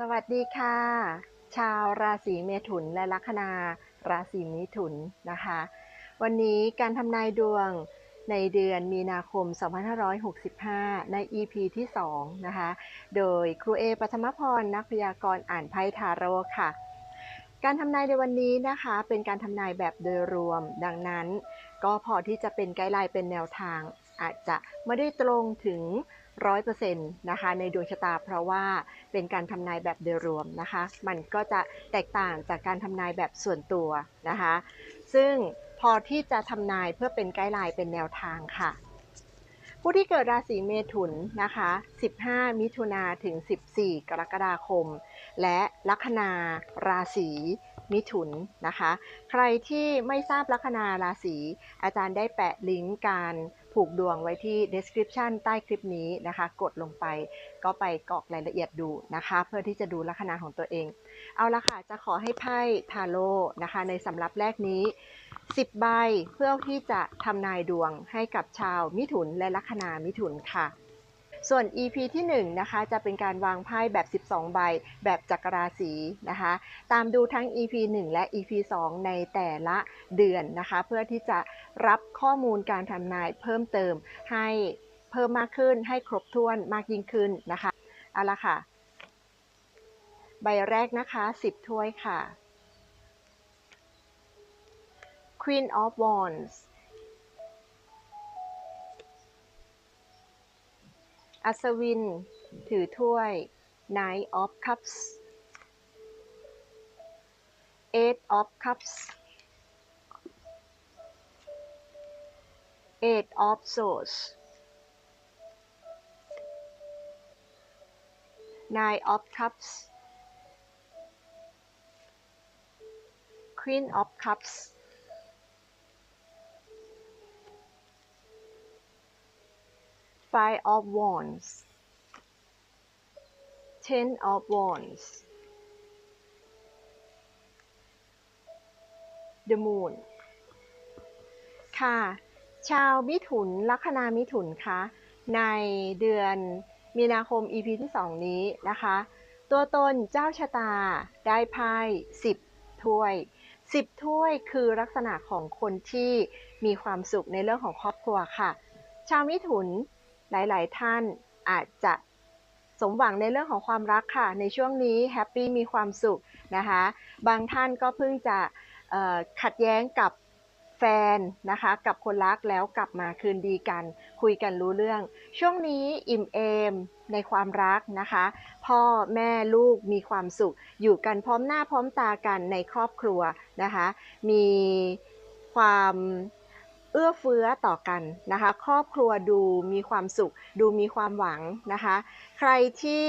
สวัสดีค่ะ ชาวราศีเมถุนและลัคนาราศีมิถุนนะคะ วันนี้การทำนายดวงในเดือนมีนาคม 2565 ใน EP ที่ 2 นะคะ โดยครูเอปัทมพร นักพยากรณ์อ่านไพ่ทาโร่ค่ะ การทำนายในวันนี้นะคะ เป็นการทำนายแบบโดยรวม ดังนั้น ก็พอที่จะเป็นไกด์ไลน์เป็นแนวทาง อาจจะไม่ได้ตรงถึง 100%นะคะในดวงชะตา เพราะว่าเป็นการทำนายแบบโดยรวมนะคะ มันก็จะแตกต่างจากการทำนายแบบส่วนตัวนะคะ ซึ่งพอที่จะทำนายเพื่อเป็นไกด์ไลน์เป็นแนวทางค่ะ ผู้ที่เกิดราศีเมถุนนะคะ 15 มิถุนาถึง 14 กรกฎาคม และลัคนาราศีมิถุนนะคะ ใครที่ไม่ทราบลัคนาราศีอาจารย์ได้แปะลิงก์การ ผูกดวงไว้ที่ description ใต้คลิปนี้นะคะ กดลงไปก็ไปกรอกรายละเอียดดูนะคะ เพื่อที่จะดูลัคนาของตัวเอง เอาละค่ะ จะขอให้ไพ่ทาโร่นะคะ ในสำรับแรกนี้ 10 ใบเพื่อที่จะทำนายดวงให้กับชาวมิถุนและลัคนามิถุนค่ะ ส่วน EP ที่1นะคะจะเป็นการวางไพ่แบบ 12 ใบ แบบจักรราศีนะคะ ตามดูทั้ง EP 1 และ EP 2 ในแต่ละเดือนนะคะ เพื่อที่จะรับข้อมูลการทำนายเพิ่มเติมให้เพิ่มมากขึ้นให้ครบถ้วนมากยิ่งขึ้นนะคะเอาละค่ะ ใบแรกนะคะ 10 ถ้วยค่ะ Queen of Wands อัศวิน ถือถ้วย Knight of Cups Eight of Cups Eight of Swords Nine of Cups Queen of Cups Five of Wands Ten of Wands The Moon ค่ะ ชาวมิถุนลัคนามิถุนคะในเดือนมีนาคม EP ที่ 2 นี้นะคะ ตัวตนเจ้าชะตาได้ไพ่10 ถ้วย 10 ถ้วยคือลักษณะของคนที่มีความสุขในเรื่องของครอบครัวค่ะ ชาวมิถุน หลายๆ ท่านอาจจะสมหวังในเรื่องของความรักค่ะ ในช่วงนี้แฮปปี้มีความสุขนะคะ บางท่านก็เพิ่งจะขัดแย้งกับแฟนนะคะ กับคนรักแล้วกลับมาคืนดีกัน คุยกันรู้เรื่อง ช่วงนี้อิ่มเอมในความรักนะคะ พ่อแม่ลูกมีความสุข อยู่กันพร้อมหน้าพร้อมตากันในครอบครัวนะคะ มีความ เอื้อเฟื้อต่อกันนะคะ ครอบครัวดูมีความสุข ดูมีความหวังนะคะ ใครที่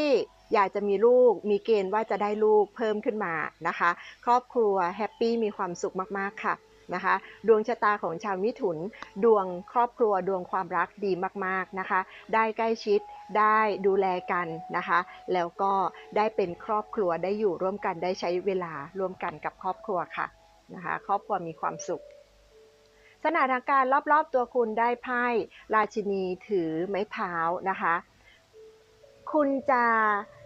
อยากจะมีลูกมีเกณฑ์ว่าจะได้ลูกเพิ่มขึ้นมานะคะ ครอบครัวแฮปปี้มีความสุขมากๆค่ะนะคะ ดวงชะตาของชาวมิถุน ดวงครอบครัวดวงความรักดีมากๆนะคะ ได้ใกล้ชิดได้ดูแลกันนะคะ แล้วก็ได้เป็นครอบครัวได้อยู่ร่วมกันได้ใช้เวลาร่วมกันกับครอบครัวค่ะนะคะ ครอบครัวมีความสุข สถานการณ์รอบๆตัวคุณได้ไพ่ราชินีถือไม้เท้านะคะ คุณจะ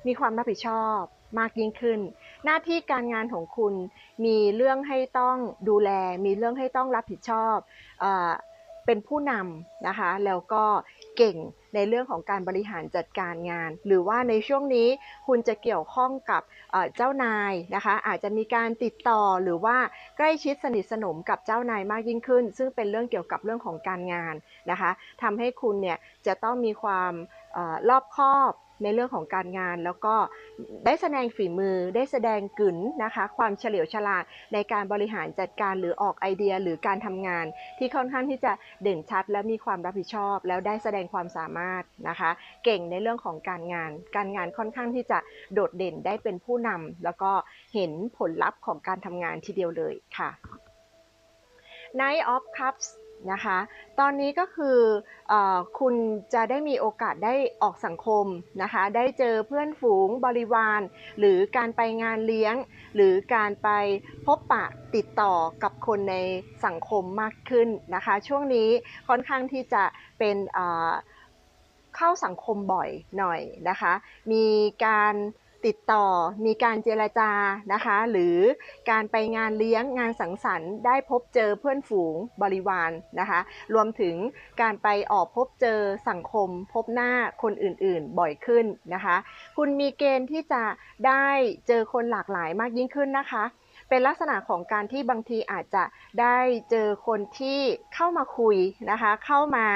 มีความรับผิดชอบมากยิ่งขึ้น หน้าที่การงานของคุณมีเรื่องให้ต้องดูแล มีเรื่องให้ต้องรับผิดชอบอ เป็นผู้นำนะคะ แล้วก็เก่งในเรื่องของการบริหารจัดการงาน หรือว่าในช่วงนี้คุณจะเกี่ยวข้องกับเจ้านายนะคะ อาจจะมีการติดต่อหรือว่าใกล้ชิดสนิทสนมกับเจ้านายมากยิ่งขึ้น ซึ่งเป็นเรื่องเกี่ยวกับเรื่องของการงานนะคะทำให้คุณเนี่ยจะต้องมีความอรอบคอบ ในเรื่องของการงาน แล้วก็ได้แสดงฝีมือได้แสดงกึ๋นนะคะ ความเฉลียวฉลาดในการบริหารจัดการหรือออกไอเดียหรือการทำงาน ที่ค่อนข้างที่จะเด่นชัด และมีความรับผิดชอบ แล้วได้แสดงความสามารถนะคะ เก่งในเรื่องของการงาน การงานค่อนข้างที่จะโดดเด่นได้เป็นผู้นำแล้วก็เห็นผลลัพธ์ของการทำงานทีเดียวเลยค่ะ Knight of Cups นะคะ ตอนนี้ก็คืออคุณจะได้มีโอกาสได้ออกสังคมนะคะ ได้เจอเพื่อนฝูงบริวาร หรือการไปงานเลี้ยง หรือการไปพบปะติดต่อกับคนในสังคมมากขึ้นนะคะ ช่วงนี้ค่อนข้างที่จะเป็นเข้าสังคมบ่อยหน่อยนะคะ มีการ ติดต่อมีการเจรจานะคะ หรือการไปงานเลี้ยงงานสังสรรค์ได้พบเจอเพื่อนฝูงบริวารนะคะ รวมถึงการไปออกพบเจอสังคม พบหน้าคนอื่นๆบ่อยขึ้นนะคะ คุณมีเกณฑ์ที่จะได้เจอคนหลากหลายมากยิ่งขึ้นนะคะเป็นลักษณะของการที่บางทีอาจจะได้เจอคนที่เข้ามาคุยนะคะ เข้ามา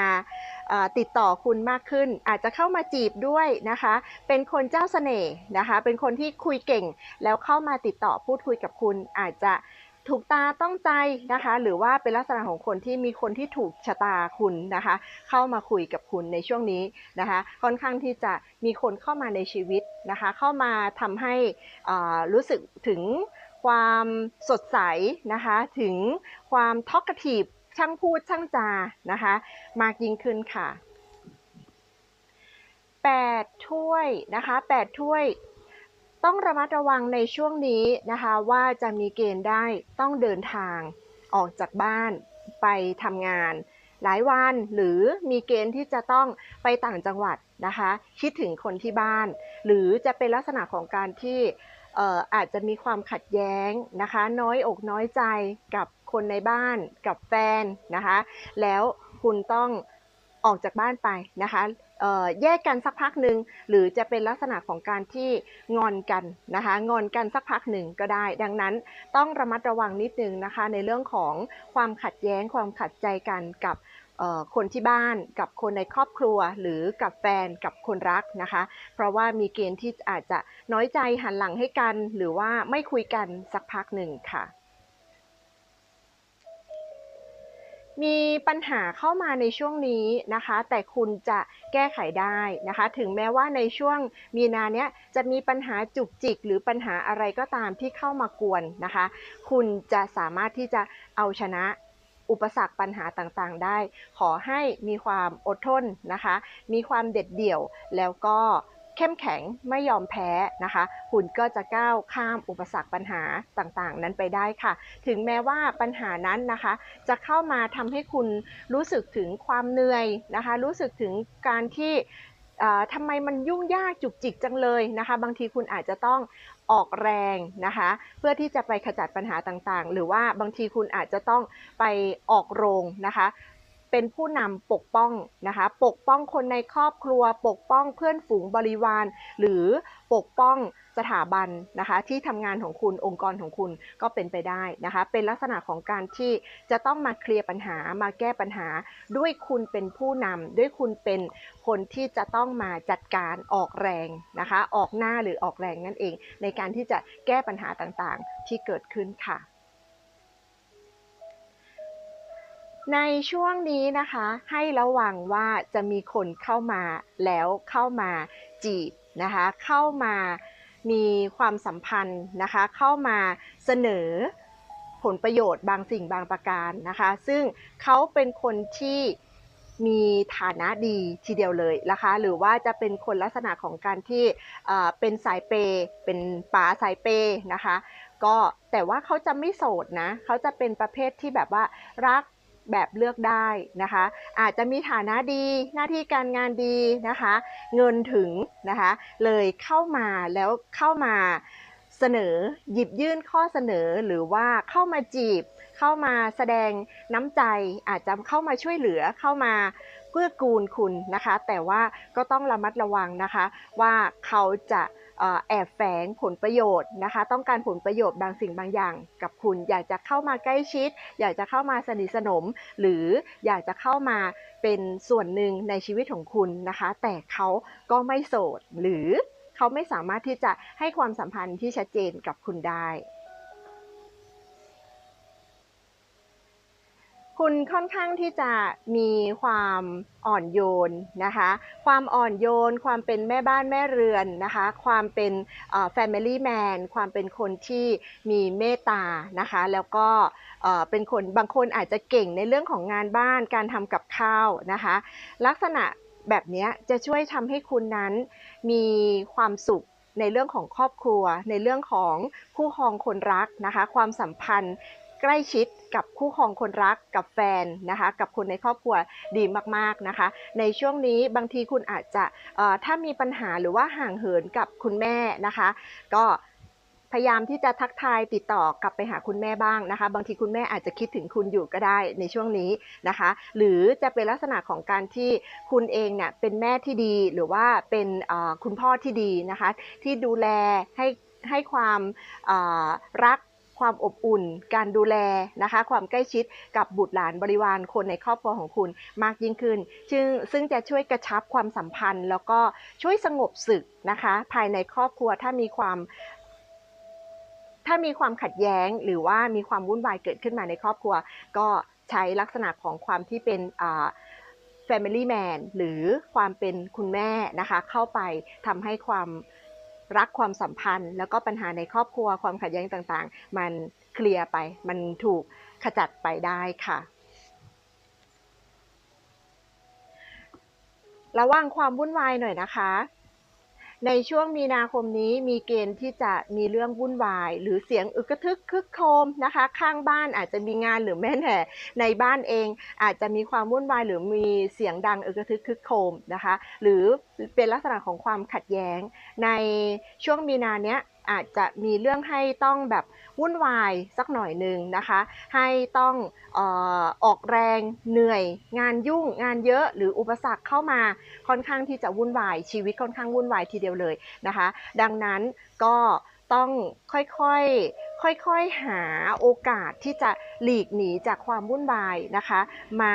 ติดต่อคุณมากขึ้น อาจจะเข้ามาจีบด้วยนะคะ เป็นคนเจ้าเสน่ห์นะคะ เป็นคนที่คุยเก่ง แล้วเข้ามาติดต่อพูดคุยกับคุณ อาจจะถูกตาต้องใจนะคะ หรือว่าเป็นลักษณะของคนที่มีคนที่ถูกชะตาคุณนะคะ เข้ามาคุยกับคุณในช่วงนี้นะคะ ค่อนข้างที่จะมีคนเข้ามาในชีวิตนะคะ เข้ามาทำให้รู้สึกถึงความสดใสนะคะ ถึงความ talkative ช่างพูดช่างจานะคะ มากยิ่งขึ้นค่ะ 8 ถ้วยนะคะ 8 ถ้วย ต้องระมัดระวังในช่วงนี้นะคะ ว่าจะมีเกณฑ์ได้ต้องเดินทางออกจากบ้านไปทำงาน หลายวันหรือมีเกณฑ์ที่จะต้องไปต่างจังหวัดนะคะ คิดถึงคนที่บ้าน หรือจะเป็นลักษณะของการที่อาจจะมีความขัดแย้งนะคะ น้อยอกน้อยใจกับ คนในบ้านกับแฟนนะคะ แล้วคุณต้องออกจากบ้านไปนะคะแยกกันสักพักหนึ่งหรือจะเป็นลักษณะของการที่งอนกันนะคะงอนกันสักพักหนึ่งก็ได้ ดังนั้นต้องระมัดระวังนิดนึงนะคะในเรื่องของความขัดแย้งความขัดใจกันกับคนที่บ้านกับคนในครอบครัว หรือกับแฟนกับคนรักนะคะ เพราะว่ามีเกณฑ์ที่อาจจะน้อยใจหันหลังให้กัน หรือว่าไม่คุยกันสักพักหนึ่งค่ะ มีปัญหาเข้ามาในช่วงนี้นะคะ แต่คุณจะแก้ไขได้นะคะ ถึงแม้ว่าในช่วงมีนาเนี้ยจะมีปัญหาจุกจิก หรือปัญหาอะไรก็ตามที่เข้ามากวนนะคะ คุณจะสามารถที่จะเอาชนะอุปสรรคปัญหาต่างๆ ได้ ขอให้มีความอดทนนะคะ มีความเด็ดเดี่ยวแล้วก็ เข้มแข็งไม่ยอมแพ้นะคะ คุณก็จะก้าวข้ามอุปสรรคปัญหาต่างๆ นั้นไปได้ค่ะ ถึงแม้ว่าปัญหานั้นนะคะ จะเข้ามาทำให้คุณรู้สึกถึงความเหนื่อยนะคะ รู้สึกถึงการที่ทำไมมันยุ่งยากจุกจิกจังเลยนะคะ บางทีคุณอาจจะต้องออกแรงนะคะ เพื่อที่จะไปขจัดปัญหาต่างๆ หรือว่าบางทีคุณอาจจะต้องไปออกโรงนะคะ เป็นผู้นำปกป้องนะคะ ปกป้องคนในครอบครัว ปกป้องเพื่อนฝูงบริวาร หรือปกป้องสถาบันนะคะ ที่ทำงานของคุณองค์กรของคุณก็เป็นไปได้นะคะ เป็นลักษณะของการที่จะต้องมาเคลียร์ปัญหามาแก้ปัญหา ด้วยคุณเป็นผู้นำด้วยคุณเป็นคนที่จะต้องมาจัดการออกแรงนะคะ ออกหน้าหรือออกแรงนั่นเอง ในการที่จะแก้ปัญหาต่างๆ ที่เกิดขึ้นค่ะ ในช่วงนี้นะคะให้ระวังว่าจะมีคนเข้ามาแล้วเข้ามาจีบนะคะเข้ามามีความสัมพันธ์นะคะเข้ามาเสนอผลประโยชน์บางสิ่งบางประการนะคะ ซึ่งเขาเป็นคนที่มีฐานะดีทีเดียวเลยนะคะ หรือว่าจะเป็นคนลักษณะของการที่เป็นสายเปย์เป็นป๋าสายเปย์นะคะ ก็แต่ว่าเขาจะไม่โสดนะเขาจะเป็นประเภทที่แบบว่ารัก แบบเลือกได้นะคะ อาจจะมีฐานะดีหน้าที่การงานดีนะคะ เงินถึงนะคะ เลยเข้ามาแล้วเข้ามาเสนอหยิบยื่นข้อเสนอหรือว่าเข้ามาจีบ เข้ามาแสดงน้ำใจ อาจจะเข้ามาช่วยเหลือเข้ามาเกื้อกูลคุณนะคะ แต่ว่าก็ต้องระมัดระวังนะคะว่าเขาจะ แอบแฝงผลประโยชน์นะคะ ต้องการผลประโยชน์บางสิ่งบางอย่างกับคุณ อยากจะเข้ามาใกล้ชิด อยากจะเข้ามาสนิทสนม หรืออยากจะเข้ามาเป็นส่วนหนึ่งในชีวิตของคุณนะคะ แต่เขาก็ไม่โสด หรือเขาไม่สามารถที่จะให้ความสัมพันธ์ที่ชัดเจนกับคุณได้ คุณค่อนข้างที่จะมีความอ่อนโยนนะคะ ความอ่อนโยน ความเป็นแม่บ้านแม่เรือนนะคะ ความเป็น family man ความเป็นคนที่มีเมตตานะคะ แล้วก็เป็นคนบางคนอาจจะเก่งในเรื่องของงานบ้านการทำกับข้าวนะคะ ลักษณะแบบนี้จะช่วยทำให้คุณนั้นมีความสุขในเรื่องของครอบครัว ในเรื่องของคู่ครองคนรักนะคะ ความสัมพันธ์ ใกล้ชิดกับคู่ครองคนรักกับแฟนนะคะกับคนในครอบครัวดีมากๆนะคะ ในช่วงนี้บางทีคุณอาจจะถ้ามีปัญหาหรือว่าห่างเหินกับคุณแม่นะคะ ก็พยายามที่จะทักทายติดต่อกลับไปหาคุณแม่บ้างนะคะ บางทีคุณแม่อาจจะคิดถึงคุณอยู่ก็ได้ในช่วงนี้นะคะ หรือจะเป็นลักษณะของการที่คุณเองเนี่ยเป็นแม่ที่ดีหรือว่าเป็นคุณพ่อที่ดีนะคะ ที่ดูแลให้ให้ความรัก ความอบอุ่น การดูแลนะคะ ความใกล้ชิดกับบุตรหลานบริวารคนในครอบครัวของคุณมากยิ่งขึ้น ซึ่งซึ่งจะช่วยกระชับความสัมพันธ์ แล้วก็ช่วยสงบศึกนะคะ ภายในครอบครัวถ้ามีความถ้ามีความขัดแย้งหรือว่ามีความวุ่นวายเกิดขึ้นมาในครอบครัว ก็ใช้ลักษณะของความที่เป็นอ่า Family Man หรือความเป็นคุณแม่นะคะ เข้าไปทำให้ความ รักความสัมพันธ์ แล้วก็ปัญหาในครอบครัวความขัดแย้งต่างๆ มันเคลียร์ไป มันถูกขจัดไปได้ค่ะ ระวังความวุ่นวายหน่อยนะคะ ในช่วงมีนาคมนี้มีเกณฑ์ที่จะมีเรื่องวุ่นวาย หรือเสียงอึกทึกคึกโครมนะคะ ข้างบ้านอาจจะมีงานหรือแม้แต่ในบ้านเอง อาจจะมีความวุ่นวายหรือมีเสียงดังอึกทึกคึกโครมนะคะ หรือเป็นลักษณะของความขัดแย้ง ในช่วงมีนาเนี้ยอาจจะมีเรื่องให้ต้องแบบ วุ่นวายสักหน่อยหนึ่งนะคะ ให้ต้องออออกแรงเหนื่อย งานยุ่งงานเยอะหรืออุปสรรคเข้ามาค่อนข้างที่จะวุ่นวายชีวิตค่อนข้างวุ่นวายทีเดียวเลยนะคะ ดังนั้นก็ต้องค่อยๆ ค่อยๆ หาโอกาสที่จะหลีกหนีจากความวุ่นวายนะคะ มา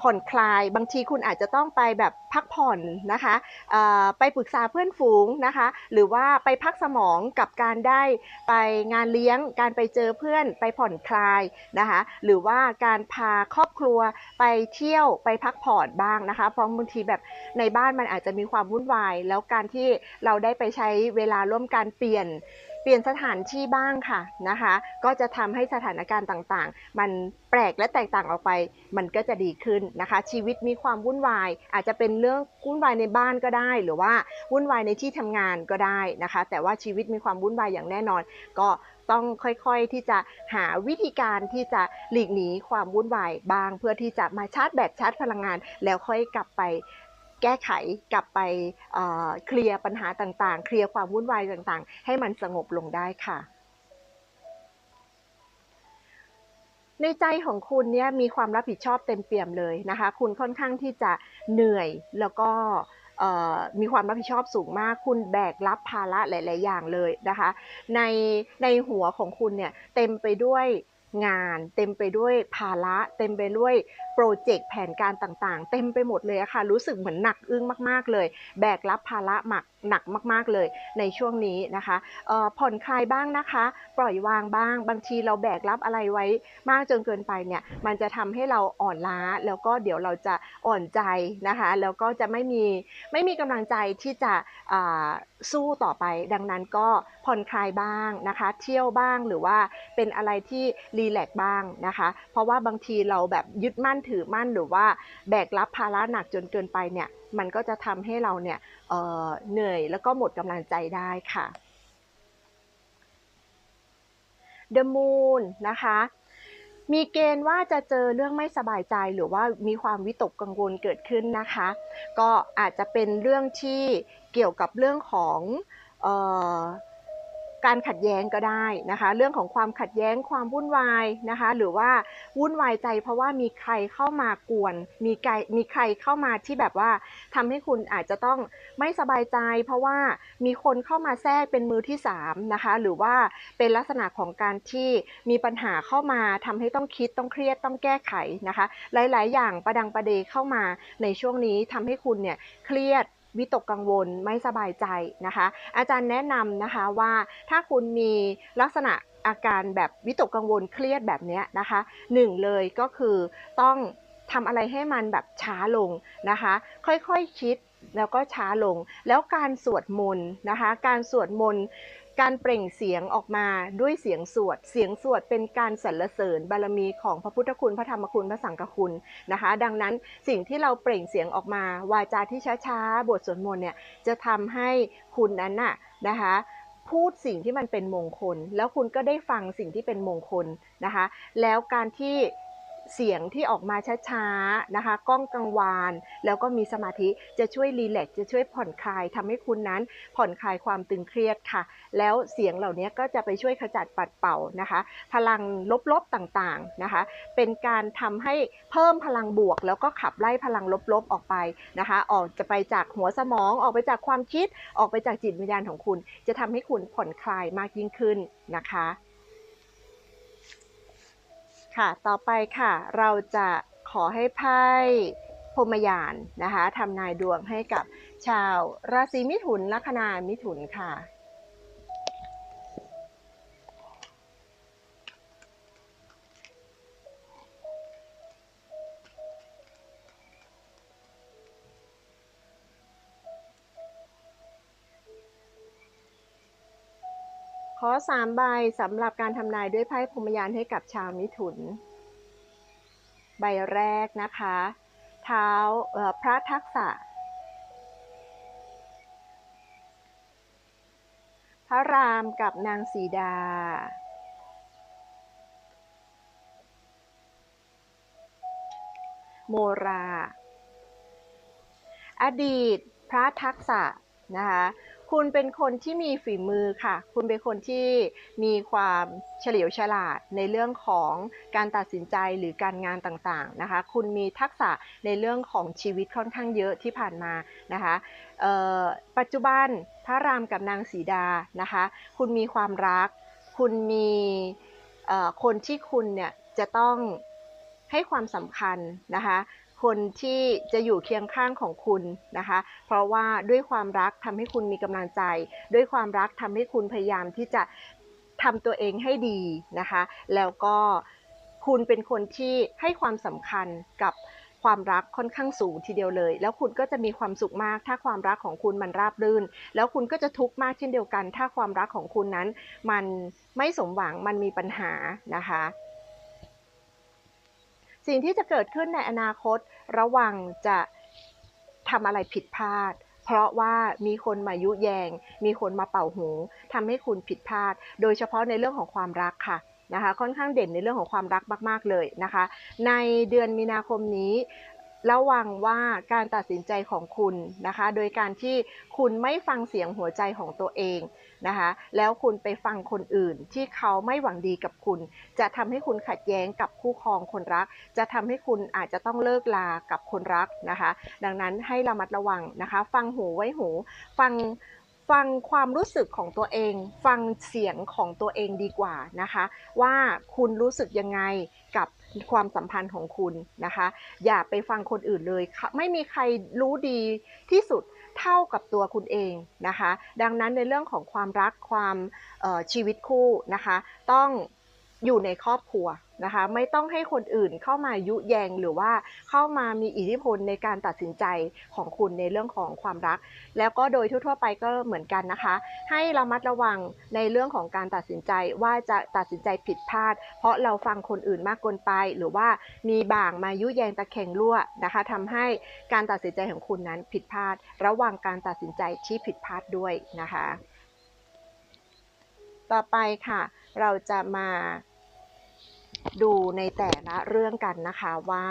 ผ่อนคลาย บางทีคุณอาจจะต้องไปแบบพักผ่อนนะคะไปปรึกษาเพื่อนฝูงนะคะ หรือว่าไปพักสมองกับการได้ไปงานเลี้ยง การไปเจอเพื่อนไปผ่อนคลายนะคะ หรือว่าการพาครอบครัวไปเที่ยวไปพักผ่อนบ้างนะคะ เพราะบางทีแบบในบ้านมันอาจจะมีความวุ่นวาย แล้วการที่เราได้ไปใช้เวลาร่วมกันเปลี่ยน ปลี่ยนสถานที่บ้างค่ะนะคะ ก็จะทำให้สถานการณ์ต่างๆ มันแปลกและแตกต่างออกไป มันก็จะดีขึ้นนะคะ ชีวิตมีความวุ่นวาย อาจจะเป็นเรื่องวุ่นวายในบ้านก็ได้ หรือว่าวุ่นวายในที่ทำงานก็ได้นะคะ แต่ว่าชีวิตมีความวุ่นวายอย่างแน่นอน ก็ต้องค่อยๆที่จะหาวิธีการที่จะหลีกหนีความวุ่นวายบ้าง เพื่อที่จะมาชาร์จแบตชาร์จพลังงาน แล้วค่อยกลับไป แก้ไขกลับไปเคลียร์ปัญหาต่างๆ เคลียร์ความวุ่นวายต่างๆ ให้มันสงบลงได้ค่ะในใจของคุณเนี่ยมีความรับผิดชอบเต็มเปี่ยมเลยนะคะ คุณค่อนข้างที่จะเหนื่อยแล้วก็มีความรับผิดชอบสูงมาก คุณแบกรับภาระหลาย ๆ อย่างเลยนะคะ ในในหัวของคุณเนี่ยเต็มไปด้วย งานเต็มไปด้วยภาระเต็มไปด้วยโปรเจกต์แผนการต่างๆ เต็มไปหมดเลยอะค่ะ รู้สึกเหมือนหนักอึ้งมากๆเลย แบกรับภาระหมักหนักมากๆเลยในช่วงนี้นะคะผ่อนคลายบ้างนะคะ ปล่อยวางบ้าง บางทีเราแบกรับอะไรไว้มากจนเกินไปเนี่ยมันจะทำให้เราอ่อนล้า แล้วก็เดี๋ยวเราจะอ่อนใจนะคะแล้วก็จะไม่มีไม่มีกำลังใจที่จะสู้ต่อไป ดังนั้นก็ผ่อนคลายบ้างนะคะ เที่ยวบ้างหรือว่าเป็นอะไรที่รีแลกซ์บ้างนะคะ เพราะว่าบางทีเราแบบยึดมั่นถือมั่นหรือว่าแบกรับภาระหนักจนเกินไปเนี่ย มันก็จะทำให้เราเนี่ยเเหนื่อยแล้วก็หมดกำลังใจได้ค่ะ The Moon นะคะมีเกณฑ์ว่าจะเจอเรื่องไม่สบายใจหรือว่ามีความวิตกกังวลเกิดขึ้นนะคะ ก็อาจจะเป็นเรื่องที่เกี่ยวกับเรื่องของ การขัดแย้งก็ได้นะคะ เรื่องของความขัดแย้งความวุ่นวายนะคะ หรือว่าวุ่นวายใจเพราะว่ามีใครเข้ามากวน มีใครมีใครเข้ามาที่แบบว่าทำให้คุณอาจจะต้องไม่สบายใจ เพราะว่ามีคนเข้ามาแทรกเป็นมือที่สามนะคะหรือว่าเป็นลักษณะของการที่มีปัญหาเข้ามาทำให้ต้องคิดต้องเครียดต้องแก้ไขนะคะ หลาย ๆ อย่างประดังประเดเข้ามาในช่วงนี้ทำให้คุณเนี่ยเครียด วิตกกังวลไม่สบายใจนะคะ อาจารย์แนะนำนะคะว่าถ้าคุณมีลักษณะอาการแบบวิตกกังวลเครียดแบบนี้นะคะหนึ่งเลยก็คือต้องทำอะไรให้มันแบบช้าลงนะคะ ค่อยๆคคิดแล้วก็ช้าลง แล้วการสวดมนต์นะคะ การสวดมนต์ การเปล่งเสียงออกมาด้วยเสียงสวด เสียงสวดเป็นการสรรเสริญบารมีของพระพุทธคุณพระธรรมคุณพระสังฆคุณนะคะ ดังนั้นสิ่งที่เราเปล่งเสียงออกมา วาจาที่ช้าๆบทสวดมนต์เนี่ยจะทำให้คุณนั้นน่ะนะคะพูดสิ่งที่มันเป็นมงคล แล้วคุณก็ได้ฟังสิ่งที่เป็นมงคลนะคะ แล้วการที่ เสียงที่ออกมาช้าๆนะคะก้องกังวาน แล้วก็มีสมาธิจะช่วยรีแลกจะช่วยผ่อนคลายทำให้คุณนั้นผ่อนคลายความตึงเครียดค่ะ แล้วเสียงเหล่านี้ก็จะไปช่วยขจัดปัดเป่านะคะ พลังลบๆต่างๆนะคะ เป็นการทำให้เพิ่มพลังบวก แล้วก็ขับไล่พลังลบๆออกไปนะคะ ออกจะไปจากหัวสมองออกไปจากความคิดออกไปจากจิตวิญญาณของคุณ จะทำให้คุณผ่อนคลายมากยิ่งขึ้นนะคะ ค่ะ ต่อไปค่ะ เราจะขอให้ไพ่พรมยานนะคะทำนายดวงให้กับชาวราศีมิถุนลัคนามิถุนค่ะ ขอสามใบสำหรับการทำนายด้วยไพ่พรมยานให้กับชาวมิถุน ใบแรกนะคะ เท้าพระทักษะ พระรามกับนางสีดา โมรา อดีตพระทักษะนะคะ คุณเป็นคนที่มีฝีมือค่ะ คุณเป็นคนที่มีความเฉลียวฉลาดในเรื่องของการตัดสินใจหรือการงานต่างๆนะคะ คุณมีทักษะในเรื่องของชีวิตค่อนข้างเยอะที่ผ่านมานะคะปัจจุบันพระรามกับนางสีดานะคะ คุณมีความรัก คุณมีคนที่คุณเนี่ยจะต้องให้ความสำคัญนะคะ คนที่จะอยู่เคียงข้างของคุณนะคะ เพราะว่าด้วยความรักทำให้คุณมีกำลังใจ ด้วยความรักทำให้คุณพยายามที่จะทำตัวเองให้ดีนะคะ แล้วก็คุณเป็นคนที่ให้ความสำคัญกับความรักค่อนข้างสูงทีเดียวเลย แล้วคุณก็จะมีความสุขมาก ถ้าความรักของคุณมันราบรื่น แล้วคุณก็จะทุกข์มากเช่นเดียวกัน ถ้าความรักของคุณนั้น มันไม่สมหวังมันมีปัญหานะคะ สิ่งที่จะเกิดขึ้นในอนาคต ระวังจะทำอะไรผิดพลาด เพราะว่ามีคนมายุแยง มีคนมาเป่าหูทำให้คุณผิดพลาด โดยเฉพาะในเรื่องของความรักค่ะนะคะค่อนข้างเด่นในเรื่องของความรักมาก ๆ เลยนะคะ ในเดือนมีนาคมนี้ ระวังว่าการตัดสินใจของคุณนะคะ โดยการที่คุณไม่ฟังเสียงหัวใจของตัวเอง นะคะ แล้วคุณไปฟังคนอื่นที่เขาไม่หวังดีกับคุณ จะทำให้คุณขัดแย้งกับคู่ครองคนรัก จะทำให้คุณอาจจะต้องเลิกลากับคนรักนะคะ ดังนั้นให้ระมัดระวังนะคะ ฟังหูไว้หู ฟังฟังความรู้สึกของตัวเอง ฟังเสียงของตัวเองดีกว่านะคะ ว่าคุณรู้สึกยังไงกับ ความสัมพันธ์ของคุณนะคะ อย่าไปฟังคนอื่นเลย ไม่มีใครรู้ดีที่สุดเท่ากับตัวคุณเองนะคะ ดังนั้นในเรื่องของความรักความชีวิตคู่นะคะ ต้อง อยู่ในครอบครัวนะคะ ไม่ต้องให้คนอื่นเข้ามายุแยงหรือว่าเข้ามามีอิทธิพลในการตัดสินใจของคุณในเรื่องของความรัก แล้วก็โดยทั่วๆไปก็เหมือนกันนะคะ ให้ระมัดระวังในเรื่องของการตัดสินใจว่าจะตัดสินใจผิดพลาด เพราะเราฟังคนอื่นมากเกินไป หรือว่ามีบ่างมายุแยงตะแคงรั่วนะคะทำให้การตัดสินใจของคุณนั้นผิดพลาด ระวังการตัดสินใจที่ผิดพลาดด้วยนะคะ ต่อไปค่ะ เราจะมาดูในแต่ละเรื่องกันนะคะว่า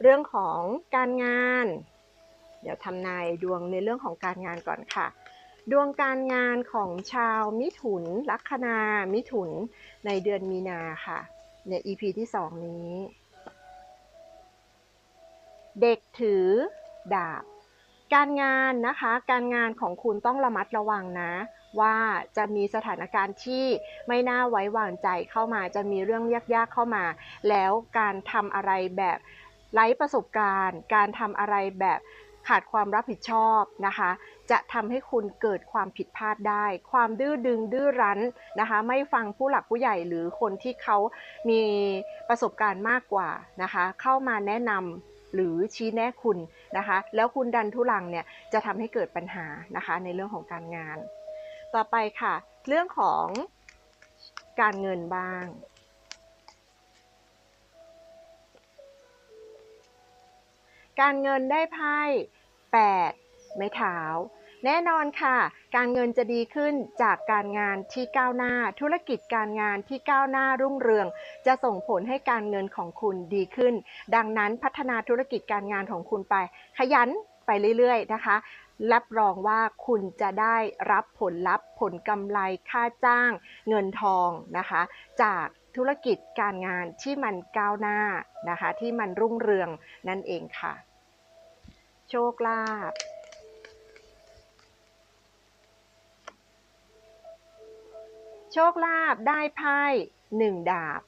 เรื่องของการงาน เดี๋ยวทำนายดวงในเรื่องของการงานก่อนค่ะ ดวงการงานของชาวมิถุนลัคนามิถุนในเดือนมีนาค่ะ ใน EP ที่ 2 นี้ เด็กถือดาบ การงานนะคะ การงานของคุณต้องระมัดระวังนะ ว่าจะมีสถานการณ์ที่ไม่น่าไว้วางใจเข้ามาจะมีเรื่องยากๆเข้ามา แล้วการทำอะไรแบบไร้ประสบการณ์ การทำอะไรแบบขาดความรับผิดชอบนะคะ จะทำให้คุณเกิดความผิดพลาดได้ ความดื้อดึงดื้อรั้นนะคะ ไม่ฟังผู้หลักผู้ใหญ่หรือคนที่เขามีประสบการณ์มากกว่านะคะ เข้ามาแนะนำหรือชี้แนะคุณนะคะ แล้วคุณดันทุลังเนี่ยจะทำให้เกิดปัญหานะคะในเรื่องของการงาน ต่อไปค่ะ เรื่องของการเงินบ้าง การเงินได้ไพ่8ไม้เท้าแน่นอนค่ะ การเงินจะดีขึ้นจากการงานที่ก้าวหน้า ธุรกิจการงานที่ก้าวหน้ารุ่งเรือง จะส่งผลให้การเงินของคุณดีขึ้น ดังนั้นพัฒนาธุรกิจการงานของคุณไป ขยันไปเรื่อยๆนะคะ รับรองว่าคุณจะได้รับผลลัพธ์ ผลกำไรค่าจ้าง เงินทองนะคะ จากธุรกิจการงานที่มันก้าวหน้านะคะ ที่มันรุ่งเรืองนั่นเองค่ะ โชคลาภโชคลาภได้ไพ่หนึ่งดาบ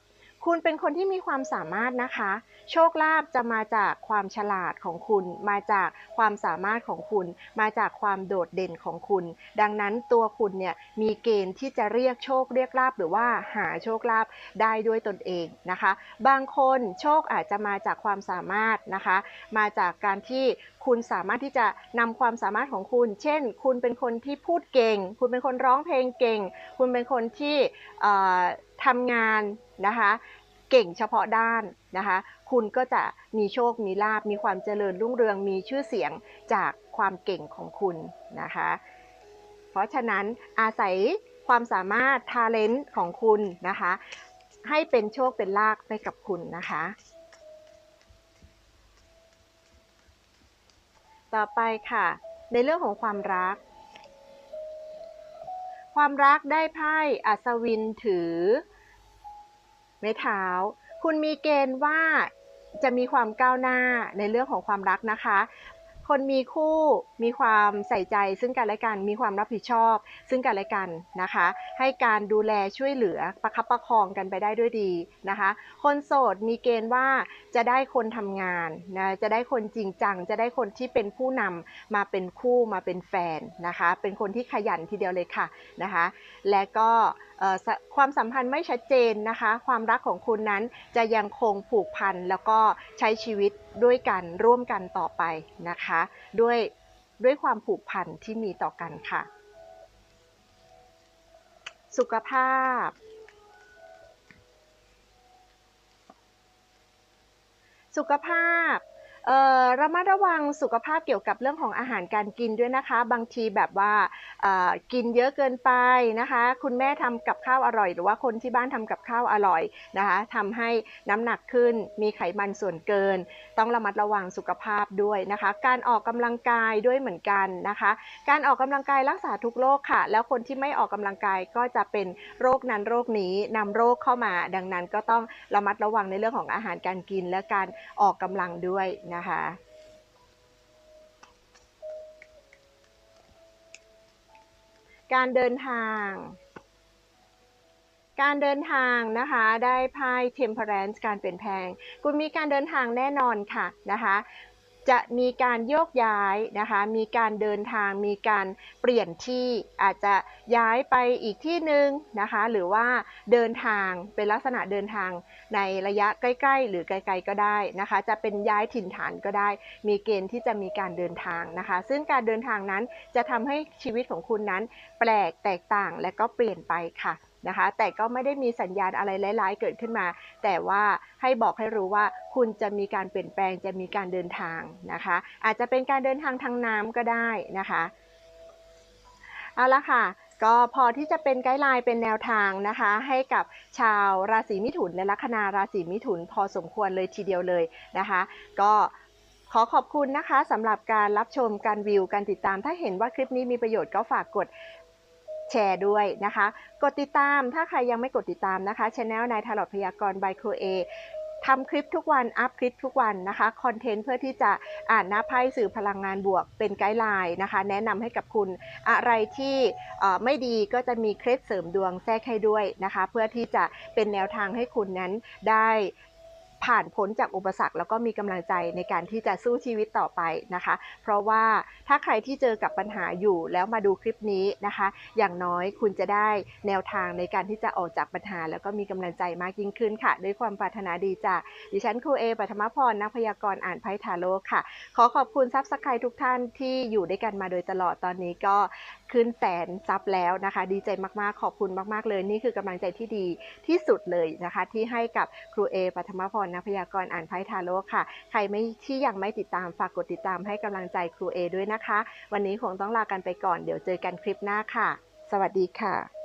คุณเป็นคนที่มีความสามารถนะคะ โชคลาภจะมาจากความฉลาดของคุณ มาจากความสามารถของคุณ มาจากความโดดเด่นของคุณ ดังนั้นตัวคุณเนี่ยมีเกณฑ์ที่จะเรียกโชคเรียกลาบหรือว่าหาโชคลาภได้ด้วยตนเองนะคะ บางคนโชคอาจจะมาจากความสามารถนะคะ มาจากการที่คุณสามารถที่จะนำความสามารถของคุณ เช่น คุณเป็นคนที่พูดเก่ง คุณเป็นคนร้องเพลงเก่ง คุณเป็นคนที่ ทำงานนะคะเก่งเฉพาะด้านนะคะ คุณก็จะมีโชค มีลาบ มีความเจริญรุ่งเรือง มีชื่อเสียงจากความเก่งของคุณนะคะ เพราะฉะนั้นอาศัยความสามารถทาเลนต์ของคุณนะคะ ให้เป็นโชคเป็นลาภไปกับคุณนะคะ ต่อไปค่ะ ในเรื่องของความรัก ความรักได้ไพ่อัศวินถือ ไม้เท้า คุณมีเกณฑ์ว่าจะมีความก้าวหน้าในเรื่องของความรักนะคะ คนมีคู่มีความใส่ใจซึ่งกันและกันมีความรับผิดชอบ ซึ่งกันและกันนะคะ ให้การดูแลช่วยเหลือประคับประคองกันไปได้ด้วยดีนะคะ คนโสดมีเกณฑ์ว่าจะได้คนทำงานนะจะได้คนจริงจัง จะได้คนที่เป็นผู้นำมาเป็นคู่มาเป็นแฟนนะคะ เป็นคนที่ขยันทีเดียวเลยค่ะนะคะ และก็ความสัมพันธ์ไม่ชัดเจนนะคะ ความรักของคุณนั้นจะยังคงผูกพันแล้วก็ใช้ชีวิต ด้วยกันร่วมกันต่อไปนะคะ ด้วยด้วยความผูกพันที่มีต่อกันค่ะ สุขภาพ สุขภาพ ระมัดระวังสุขภาพเกี่ยวกับเรื่องของอาหารการกินด้วยนะคะ บางทีแบบว่าเอ่อกินเยอะเกินไปนะคะ คุณแม่ทำกับข้าวอร่อย หรือว่าคนที่บ้านทำกับข้าวอร่อยนะคะทำให้น้ำหนักขึ้น มีไขมันส่วนเกิน ต้องระมัดระวังสุขภาพด้วยนะคะ การออกกำลังกายด้วยเหมือนกันนะคะ การออกกำลังกายรักษาทุกโรคค่ะ แล้วคนที่ไม่ออกกำลังกายก็จะเป็นโรคนั้นโรคนี้นำโรคเข้ามา ดังนั้นก็ต้องระมัดระวังในเรื่องของอาหารการกินและการออกกำลังด้วยนะคะ การเดินทาง การเดินทางนะคะ ได้ไพ่ temperance การเปลี่ยนแปลง คุณมีการเดินทางแน่นอนค่ะนะคะ จะมีการโยกย้ายนะคะ มีการเดินทาง มีการเปลี่ยนที่อาจจะย้ายไปอีกที่หนึ่งนะคะ หรือว่าเดินทางเป็นลักษณะเดินทางในระยะใกล้ ๆ หรือไกลๆก็ได้นะคะ จะเป็นย้ายถิ่นฐานก็ได้ มีเกณฑ์ที่จะมีการเดินทางนะคะ ซึ่งการเดินทางนั้นจะทำให้ชีวิตของคุณนั้น แปลกแตกต่างและก็เปลี่ยนไปค่ะ นะคะ แต่ก็ไม่ได้มีสัญญาณอะไรร้ายๆ เกิดขึ้นมา แต่ว่าให้บอกให้รู้ว่าคุณจะมีการเปลี่ยนแปลงจะมีการเดินทางนะคะ อาจจะเป็นการเดินทางทางน้ำก็ได้นะคะเอาละค่ะก็พอที่จะเป็นไกด์ไลน์เป็นแนวทางนะคะ ให้กับชาวราศีมิถุนและลัคนาราศีมิถุนพอสมควรเลยทีเดียวเลยนะคะ ก็ขอขอบคุณนะคะสำหรับการรับชมการวิวการติดตามถ้าเห็นว่าคลิปนี้มีประโยชน์ก็ฝากกด แชร์ด้วยนะคะ กดติดตามถ้าใครยังไม่กดติดตามนะคะช anel นายทารอดพยากรณ์ by ครเอทำคลิปทุกวัน อัพคลิปทุกวันนะคะ คอนเทนต์เพื่อที่จะอ่านหน้าไพ่สื่อพลังงานบวกเป็นไกด์ไลน์นะคะ แนะนำให้กับคุณอะไรที่ไม่ดีก็จะมีเคล็ดเสริมดวงแทรกให้ด้วยนะคะ เพื่อที่จะเป็นแนวทางให้คุณนั้นได้ ผ่านพ้นจากอุปสรรค แล้วก็มีกำลังใจในการที่จะสู้ชีวิตต่อไปนะคะ เพราะว่าถ้าใครที่เจอกับปัญหาอยู่แล้วมาดูคลิปนี้นะคะ อย่างน้อยคุณจะได้แนวทางในการที่จะออกจากปัญหา แล้วก็มีกำลังใจมากยิ่งขึ้นค่ะ ด้วยความปรารถนาดีจากดิฉันครูเอปัทมพรนักพยากรณ์อ่านไพ่ทาโร่ค่ะ ขอขอบคุณซับสไครทุกท่านที่อยู่ด้วยกันมาโดยตลอดตอนนี้ก็ ขึ้นแสนซับแล้วนะคะ ดีใจมากๆ ขอบคุณมากๆเลย นี่คือกำลังใจที่ดีที่สุดเลยนะคะ ที่ให้กับครูเอปัทมพรนักพยากรณ์อ่านไพ่ทาโร่ค่ะ ใครไม่ที่ยังไม่ติดตามฝากกดติดตามให้กำลังใจครูเอด้วยนะคะ วันนี้คงต้องลากันไปก่อน เดี๋ยวเจอกันคลิปหน้าค่ะ สวัสดีค่ะ